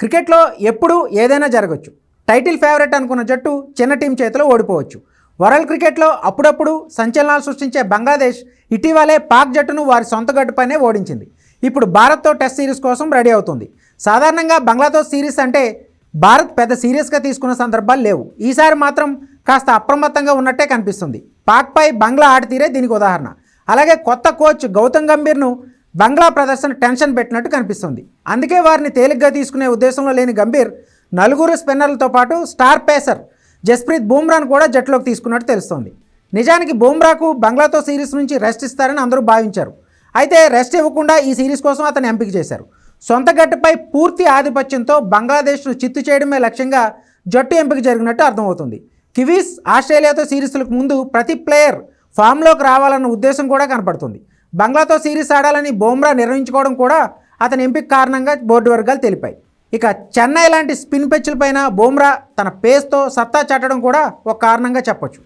క్రికెట్లో ఎప్పుడు ఏదైనా జరగచ్చు. టైటిల్ ఫేవరెట్ అనుకున్న జట్టు చిన్న టీం చేతిలో ఓడిపోవచ్చు. వరల్డ్ క్రికెట్లో అప్పుడప్పుడు సంచలనాలు సృష్టించే బంగ్లాదేశ్ ఇటీవలే పాక్ జట్టును వారి సొంత గట్టుపైనే ఓడించింది. ఇప్పుడు భారత్తో టెస్ట్ సిరీస్ కోసం రెడీ అవుతుంది. సాధారణంగా బంగ్లాతో సిరీస్ అంటే భారత్ పెద్ద సీరియస్గా తీసుకున్న సందర్భాలు లేవు. ఈసారి మాత్రం కాస్త అప్రమత్తంగా ఉన్నట్టే కనిపిస్తుంది. పాక్పై బంగ్లా ఆడతీరే దీనికి ఉదాహరణ. అలాగే కొత్త కోచ్ గౌతమ్ గంభీర్ను బంగ్లా ప్రదర్శన టెన్షన్ పెట్టినట్టు కనిపిస్తుంది. అందుకే వారిని తేలిగ్గా తీసుకునే ఉద్దేశంలో లేని గంభీర్ నలుగురు స్పిన్నర్లతో పాటు స్టార్ పేసర్ జస్ప్రీత్ బూమ్రాను కూడా జట్టులోకి తీసుకున్నట్టు తెలుస్తోంది. నిజానికి బూమ్రాకు బంగ్లాతో సిరీస్ నుంచి రెస్ట్ ఇస్తారని అందరూ భావించారు. అయితే రెస్ట్ ఇవ్వకుండా ఈ సిరీస్ కోసం అతను ఎంపిక చేశారు. సొంత గట్టుపై పూర్తి ఆధిపత్యంతో బంగ్లాదేశ్ను చిత్తు చేయడమే లక్ష్యంగా జట్టు ఎంపిక జరిగినట్టు అర్థమవుతుంది. కివీస్ ఆస్ట్రేలియాతో సిరీస్లకు ముందు ప్రతి ప్లేయర్ ఫామ్లోకి రావాలన్న ఉద్దేశం కూడా కనపడుతుంది. బంగ్లాతో సిరీస్ ఆడాలని బోమ్రా నిర్ణయించుకోవడం కూడా అతని ఎంపిక కారణంగా బోర్డు వర్గాలు తెలిపాయి. ఇక చెన్నై లాంటి స్పిన్ పిచ్లపైన బోమ్రా తన పేస్తో సత్తా చాటడం కూడా ఒక కారణంగా చెప్పొచ్చు.